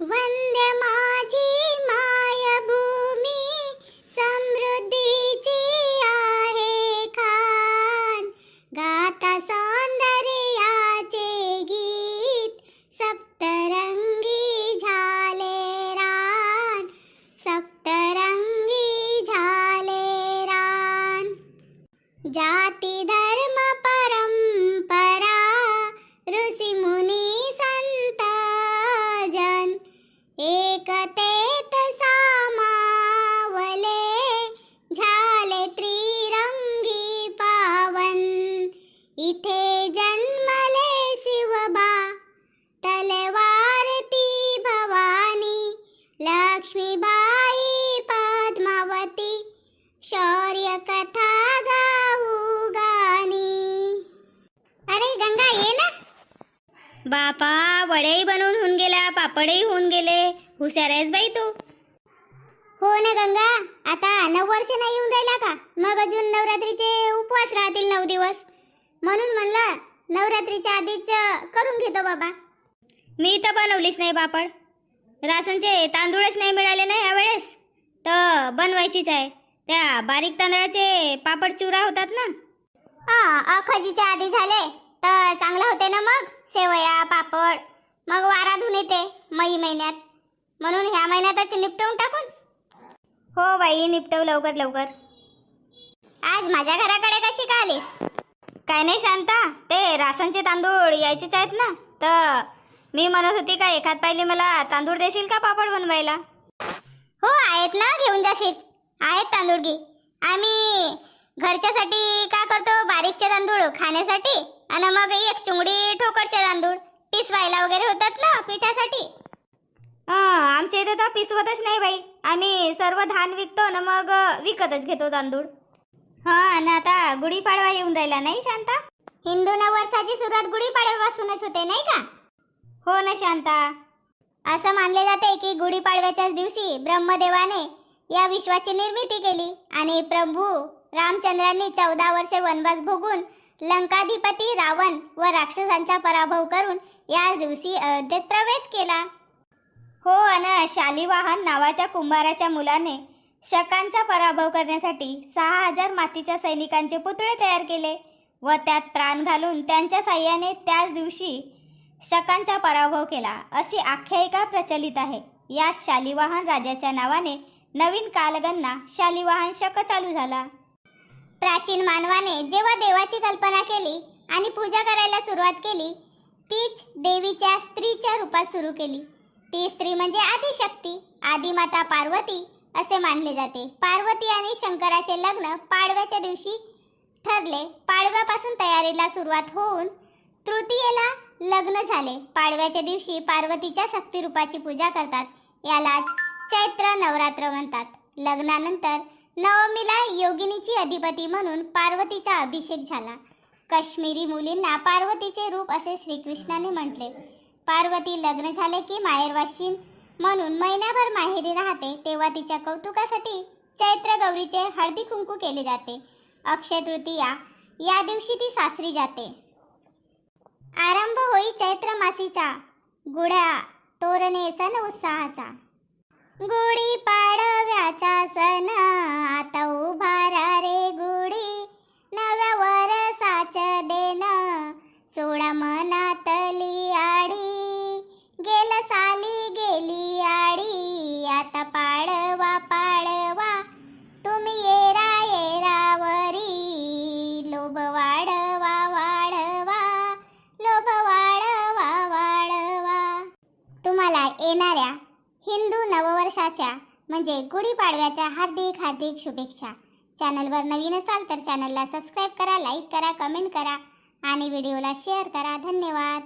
वंद्य कथा गाऊ गाणी. अरे गंगा ये ना. बापा वडेही बनवून होऊन गेला पापडही होऊन गेले. हुशार आहेस बाई तू. हो ना गंगा आता नऊ वर्ष नाही येऊन राहिला का? मग अजून नवरात्रीचे उपवास राहतील नऊ दिवस. म्हणून म्हणलं नवरात्रीच्या आधीच करून घेतो बाबा. मी तर बनवलीच नाही पापड. राशनचे तांदूळच नाही मिळाले ना यावेळेस तर बनवायचीच आहे. त्या बारीक तांदळाचे पापड चुरा होतात ना? हा अखजीच्या आधी झाले. तर चांगले होते ना मग? सेवया पापड. मग वाराधून येते मई महिन्यात. म्हणून ह्या महिन्यातच निपटवून टाकून. हो बाई निपटव लवकर लवकर. आज माझ्या घराकडे कशी का आलीस? काय नाही शांता ते राशनचे तांदूळ यायचेच आहेत ना? तर मी म्हणत होती का एखाद पाहिली मला तांदूळ देशील का पापड बनवायला? हो आहेत ना घेऊन जाशील. आहेत तांदूळ घे. आम्ही घरच्यासाठी का करतो? बारीकचे तांदूळ खाण्यासाठी? आणि मग एक चुंगडी ठोकरचे तांदूळ पिसवायला वगैरे होतात ना पिठासाठी? आमच्या इथे तर पिसवतच नाही बाई. आम्ही सर्व धान विकतो ना मग विकतच घेतो तांदूळ. हा आणि आता गुढीपाडवा येऊन राहिला नाही शांता? हिंदू नववर्षाची सुरुवात गुढीपाडव्यापासूनच होते नाही का? हो ना शांता. असं मानले जाते की गुढीपाडव्याच्याच दिवशी ब्रह्मदेवाने या विश्वाची निर्मिती केली आणि प्रभू रामचंद्रांनी चौदा वर्षे वनवास भोगून लंकाधिपती रावण व राक्षसांचा पराभव करून या दिवशी अयोध्येत प्रवेश केला. हो अन शालिवाहन नावाच्या कुंभाराच्या मुलाने शकांचा पराभव करण्यासाठी सहा हजार मातीच्या सैनिकांचे पुतळे तयार केले व त्यात प्राण घालून त्यांच्या साह्याने त्याच दिवशी शकांचा पराभव केला अशी आख्यायिका प्रचलित आहे. या शालिवाहन राजाच्या नावाने नवीन कालगणना शालिवाहन शक चालू झाला. प्राचीन मानवाने जेव्हा देवाची कल्पना केली आणि पूजा करायला सुरुवात केली तीच देवीच्या स्त्रीच्या रूपात सुरू केली. ती स्त्री म्हणजे आदिशक्ती आदिमाता पार्वती असे मानले जाते. पार्वती आणि शंकराचे लग्न पाडव्याच्या दिवशी ठरले. पाडव्यापासून तयारीला सुरुवात होऊन तृतीयेला लग्न झाले. पाडव्याच्या दिवशी पार्वतीच्या शक्तिरूपाची पूजा करतात. यालाच चैत्र नवरात्र म्हणतात. लग्नानंतर नवमीला योगिनीची अधिपती म्हणून पार्वतीचा अभिषेक झाला. काश्मीरी मुलींना पार्वतीचे रूप असे श्रीकृष्णाने म्हटले. पार्वती लग्न झाले की माहेरवाशीन म्हणून महिनाभर माहेरी राहते तेव्हा तिच्या कौतुकासाठी चैत्र गौरीचे हळदी कुंकू केले जाते. अक्षय तृतीया या दिवशी ती सासरी जाते. आरंभ होई चैत्र मासीचा. गुढ्या तोरणे सण उत्साहाचा. गुढी पाडव्याचा सण आता उभारा रे गुढी. नव्या वरसाच देण सोडा मनातली आडी. गेल साली गेली आडी आता पाडवा पाडवा वर्षाच्या म्हणजे गुढीपाडव्याच्या हार्दिक हार्दिक शुभेच्छा. चॅनलवर नवीन असाल तर चॅनलला सबस्क्राईब करा लाईक करा कमेंट करा आणि व्हिडिओला शेअर करा. धन्यवाद.